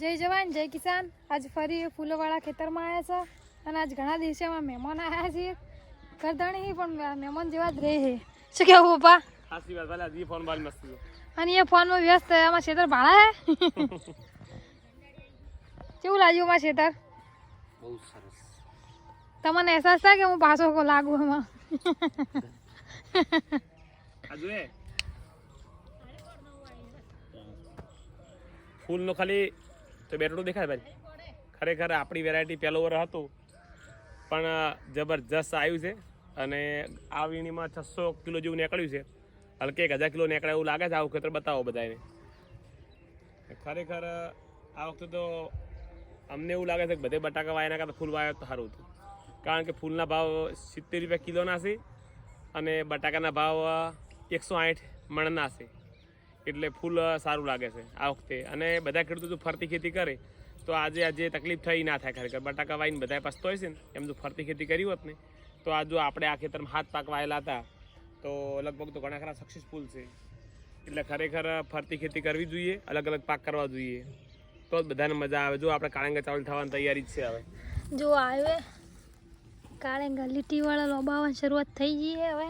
જય જવાન જય કિસાન. આજ ફરી ફૂલોવાળા ખેતરમાં આવ્યા છે અને આજ ઘણા દિવસેમાં મહેમાન આવ્યા છીએ. કરધણી પણ મહેમાન જેવા જ રહે છે. શું કેવું પપ્પા? સાચી વાત ભલે હજી ફોન બારી મસ્તી અને એ ફોનમાં વ્યસ્ત થયા આમાં ખેતર ભાડા હે? કેવું લાગ્યું અમારા ખેતર બહુ સરસ. તમને અહેસાસ થાય કે હું પાછો કો લાગુ એમાં? ફૂલનો ખાલી તો બેટડું દેખાય ભાઈ. ખરેખર આપણી વેરાયટી પહેલો વર હતું, પણ જબરજસ્ત આવ્યું છે અને આ વીણીમાં છસો કિલો જેવું નીકળ્યું છે. હલકે એક હજાર કિલો નીકળે એવું લાગે છે, આ વખતે બતાવો બધાને ખરેખર આ વખતે તો અમને એવું લાગે છે કે બધે બટાકા વાયના કરતાં ફૂલ વાયો તો સારું હતું. કારણ કે ફૂલના ભાવ સિત્તેર રૂપિયા કિલોના છે અને બટાકાના ભાવ એકસો આઠ મણના છે. એટલે ફૂલ સારું લાગે છે આ વખતે. અને બધા ખેડૂતો જો ફરતી ખેતી કરે, તો આજે આજે તકલીફ થઈ ના થાય ખરેખર. બટાકા વાવીને બધા પસ્તો હોય છે ને, એમ જો ફરતી ખેતી કરી હોત ને, તો આ જો આપણે આ ખેતરમાં હાથ પાક વાયેલા હતા, તો લગભગ તો ઘણા ખરા સક્સેસફુલ છે. એટલે ખરેખર ફરતી ખેતી કરવી જોઈએ, અલગ અલગ પાક કરવા જોઈએ. તો જ બધાને મજા આવે. જો આપણે કાળંગા ચાવલ થવાની તૈયારી જ છે હવે. જો આવે. કાળંગા લીટીવાળા લોબાવા શરૂઆત થઈ ગઈ હવે.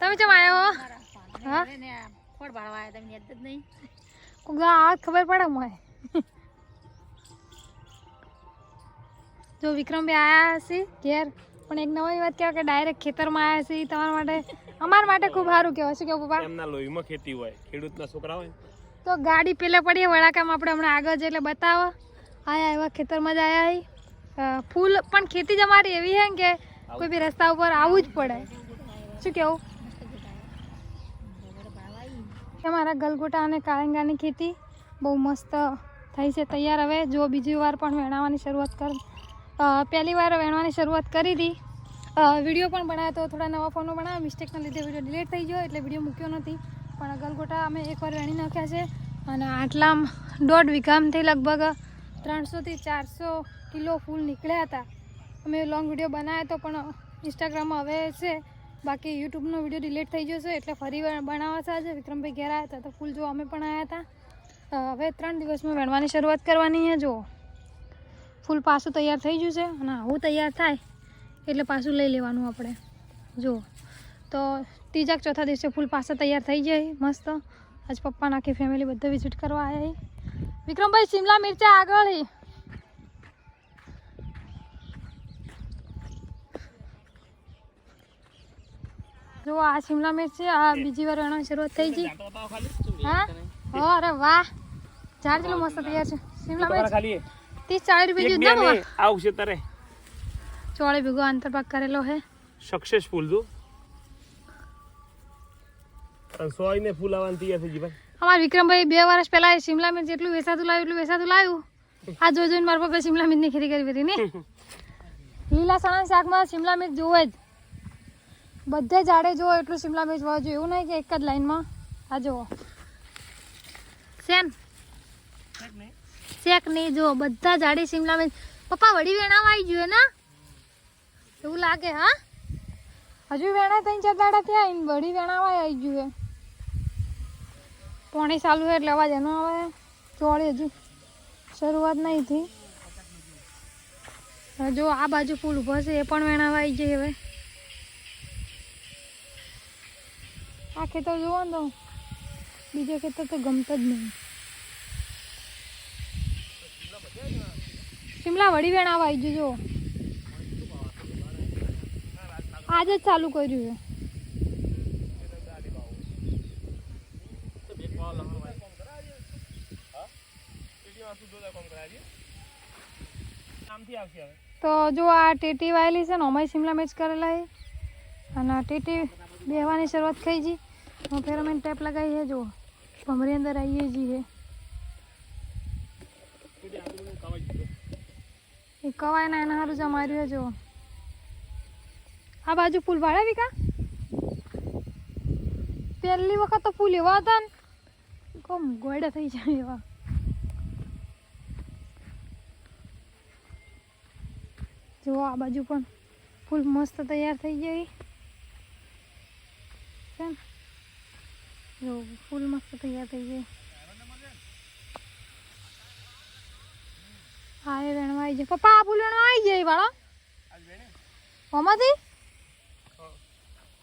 તમે કેમ આવ્યો? હા? ખોડ ભાડવા આવ્યા તમને યાદ જ નહીં. કોક આ ખબર પડે મને જો વિક્રમભાઈ આવ્યા છે ઘેર પણ એક નવી વાત કહેવાય કે ડાયરેક્ટ ખેતરમાં આયા છે તમારા માટે અમારા માટે ખૂબ સારું કહેવાય. શું કેવું પપ્પા? એમના લોહીમાં ખેતી હોય ખેડૂતના છોકરા હોય. તો ગાડી પેલે પડીએ વડાકામ આપણે હમણાં આગળ જઈએ એટલે બતાવો. આયા એવા ખેતરમાં જ આયા ફૂલ પણ ખેતી જ અમારી એવી છે કે કોઈ બી રસ્તા ઉપર આવવું જ પડે. શું કેવું અમારા ગલગોટા અને કાળંગાની ખેતી બહુ મસ્ત થઈ છે, તૈયાર. હવે જો બીજી વાર પણ વેણાવાની શરૂઆત કર પહેલી વાર વેણવાની શરૂઆત કરી હતી વીડિયો પણ બનાવ્યો તો થોડા નવા ફોનો બનાવ્યા મિસ્ટેકના લીધે વીડિયો ડિલેટ થઈ ગયો એટલે વીડિયો મૂક્યો નથી. પણ ગલગોટા અમે એકવાર વેણી નાખ્યા છે અને આટલામ દોઢ વીઘામાંથી લગભગ ત્રણસોથી ચારસો કિલો ફૂલ નીકળ્યા હતા. અમે લોંગ વીડિયો બનાવ્યો તો પણ ઇન્સ્ટાગ્રામમાં હવે છે. બાકી યુટ્યુબનો વીડિયો ડિલેટ થઈ જશે એટલે ફરી બનાવવા આજે. વિક્રમભાઈ ઘેર આવ્યા હતા તો ફૂલ જો અમે પણ આવ્યા હતા. હવે ત્રણ દિવસમાં વેણવાની શરૂઆત કરવાની છે જો ફૂલ પાછું તૈયાર થઈ ગયું છે અને આવું તૈયાર થાય એટલે પાછું લઈ લેવાનું આપણે. જો તો ત્રીજા ચોથા દિવસે ફૂલ પાછા તૈયાર થઈ જાય. મસ્ત. આજ પપ્પાના આખી ફેમિલી બધા વિઝિટ કરવા આવ્યા વિક્રમભાઈ, શિમલા મિરચા આગળ જો આ શિમલા મિર્ચ છે આ બીજી વાર વેણવાની શરૂઆત થઈ ગઈ. હા? હો અરે વાહ. ચાર કિલો મસ્ત તૈયાર છે. શિમલા મિર્ચ ત્રીસ ચાલીસ રૂપિયા જેવું ના ને આવશે તારે. ચોળે ભેગો આંતરપાક કરેલો છે સક્સેસફુલ તું સોય ને ફૂલ આવવાની તૈયાર થઈ ગઈ ભાઈ. અમાર વિક્રમભાઈ બે વર્ષ પહેલા શિમલા મિર્ચ જેટલું વેસાતું લાવ્યું એટલું વેસાતું લાવ્યું. આ જોઈ જોઈને મારા પપ્પા શિમલા મિર્ચની ખેતી કરી હતી ને? લીલા ચણા શાકમાં શિમલા મિર્ચ જોવે જ. બધે જાડે જુઓ, એટલું શિમલા મિર્ચ જોઈએ. એવું નહીં કે એક જ લાઈનમાં? આ જુઓ. શેન? શેક નહીં, જુઓ. બધા જાડે શિમલા મિર્ચ. પપ્પા વળી વેણામાં આવી જોઈએ ને. એવું લાગે, હા? હજુ વેણા ત્રણ ચાર દાડા થયા ને વળી વેણામાં આવી ગયું પોણી ચાલુ છે એટલે અવાજ એનો આવે. ચોળી હજુ શરૂઆત નહીં થઈ. હજુ આ બાજુ ફૂલ ઊભો છે, એ પણ વેણાવા આવી જાય હવે. આ ખેતર જુઓ ને તો બીજો ખેતર તો ગમતો જ નહીં. શિમલા વડી વેણાવા આવી જજો. આજે જ ચાલુ કર્યું છે. તો જો આ ટેટી વાયેલી છે ને, અમારી શિમલા મેચ કરેલા છે. અને ટેટી બેહવાની શરૂઆત થઈ જી. હું ફેરોમેન ટેપ લગાવી છે જો ભમરી અંદર આવીએ છીએ એ કવાય ના, એના સારું જમાર્યું છે જો આ બાજુ ફૂલ વાળા વિકા? પહેલી વખત તો ફૂલ એવા હતા ને. કોમ ગોડા થઈ જાય એવા. જુઓ, આ બાજુ પણ ફૂલ મસ્ત તૈયાર થઈ ગઈ. છે ને? જો ફૂલ મસ્ત તૈયાર થઈ ગઈ હા એ વેણવા આવી જાય પપ્પા આ ફૂલ વેણવા આવી જાય વાળો આમાંથી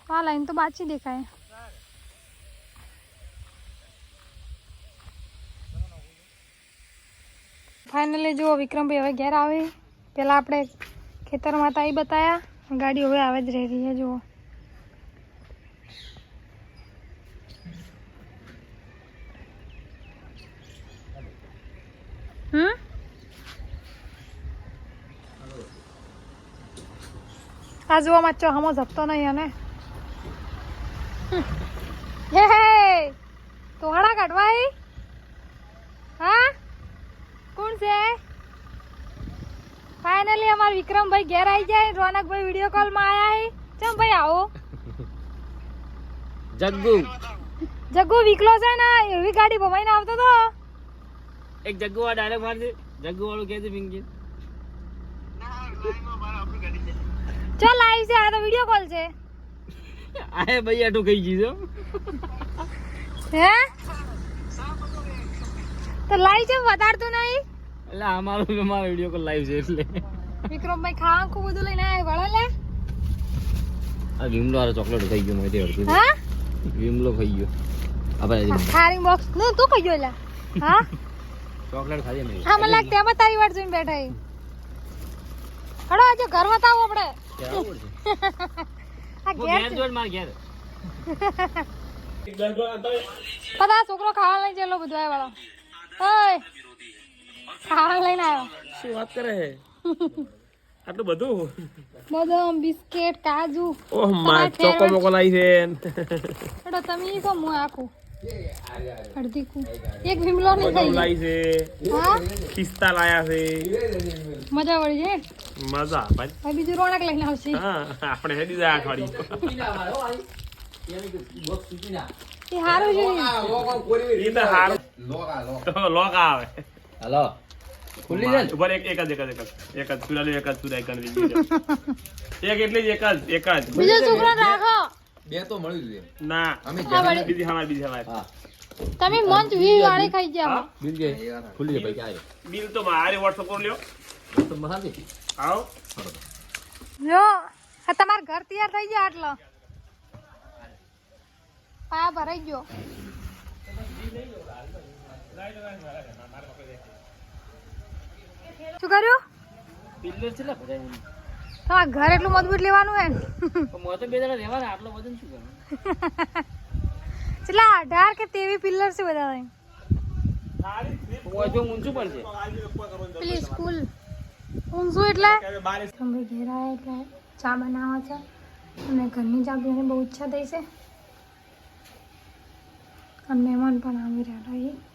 હા લાઈન તો બાચી દેખાય ફાઇનલી જુઓ વિક્રમભાઈ હવે ઘેર આવે પેલા આપણે ખેતરમાં તાઈ બતાયા ગાડી હવે આવે જ રહી રહી છે જુઓ આ જોવા માચો હમો જપતો નહીં અને હે હે તોહાડા કાઢવાય હા કોણ છે ફાઇનલી અમાર વિક્રમભાઈ ઘેર આવી જાય રોનકભાઈ વીડિયો કોલમાં આયા હે ચમ ભાઈ આવો જગ્ગુ જગ્ગુ વિકલો છે ને એવી ગાડી ભમાઈને આવતો તો એક જગ્ગુ આ ડાયરેક્ટ મારજે જગ્ગુ વાળું કે છે પિંકી ચલ લાઈવ છે આ તો વિડિયો કોલ છે. આએ ભાઈ આટું કઈ જીજો હે? તો લાઈવ છે બતાડતું નહીં? એટલે અમારો અમારો વિડિયો કોલ લાઈવ છે એટલે. વિક્રમભાઈ ખાવા ખૂબ બધું લઈને આવ્યા વળો લે. આ વિમલો આરે ચોકલેટ ખાઈ ગયો મોય અડધી હા? વિમલો ખાઈ ગયો. આપણે ખારી બોક્સનું તું ખાઈ ગયો લા. હા? ચોકલેટ ખાધી મેં. હા મને લાગે તેમાં તારી વાટ જોઈને બેઠા હી. હળો આજે ઘર બતાવો આપણે પતા છોકરો ખાવા લઈને ચેલો બધું વાળો ઓય ખાવા લઈને આવ્યો શું વાત કરે હે? આટલું બધું? બદામ બિસ્કેટ કાજુ. ઓહ મા, ચોકો મોકો લાવી છે. હળો તમે ઈ કો હું આખું. અડધી કુ એક ભીમલો નહીં થઈ લાઈ છે હા ખિસ્તા લાયા છે મજા વળી છે મજા ભાઈ હવે બીજું રોણક લઈને આવશે હા આપણે હેડી જાય અઠવાડિયું એ હારું છે એ તો હાર લોકા આવે હલો ખુલ્લી ને ઉપર એક એક જ એક જ એક જ એક જ સુરાલી એક જ સુરા એક જ બીજી છે. એક એટલી જ એક જ એક જ બીજો છોકરો રાખો બે તો મળ્યું છે ના. અમે બીજી હમાર બીજી હમાર હા. તમે મંચ વી વાળે ખાઈ જાવ બિલ કે ખુલી ભાઈ ક્યાં બિલ તો મારે વોટ્સઅપ પર લ્યો? તો મહાજી આવો. જો આ તમાર ઘર તૈયાર થઈ ગયા આટલો. પા ભરાઈ ગયો. શું કર્યું? પિલ્લર છે ને બધા તમાર ઘર એટલું મજબૂત લેવાનું હે ને? તો બે જણા રહેવાના આટલો વજન શું કરે કેટલા અઢાર કે તેવી પિલ્લર છે બધા ઊંચું પેલી સ્કૂલ ઊંઘું એટલે? અમે ઘેર એટલે ચા બનાવવા છે. અને ઘરની ચા પીવાની બહુ ઈચ્છા થઈ છે. અને મહેમાન પણ આવી રહ્યા હતા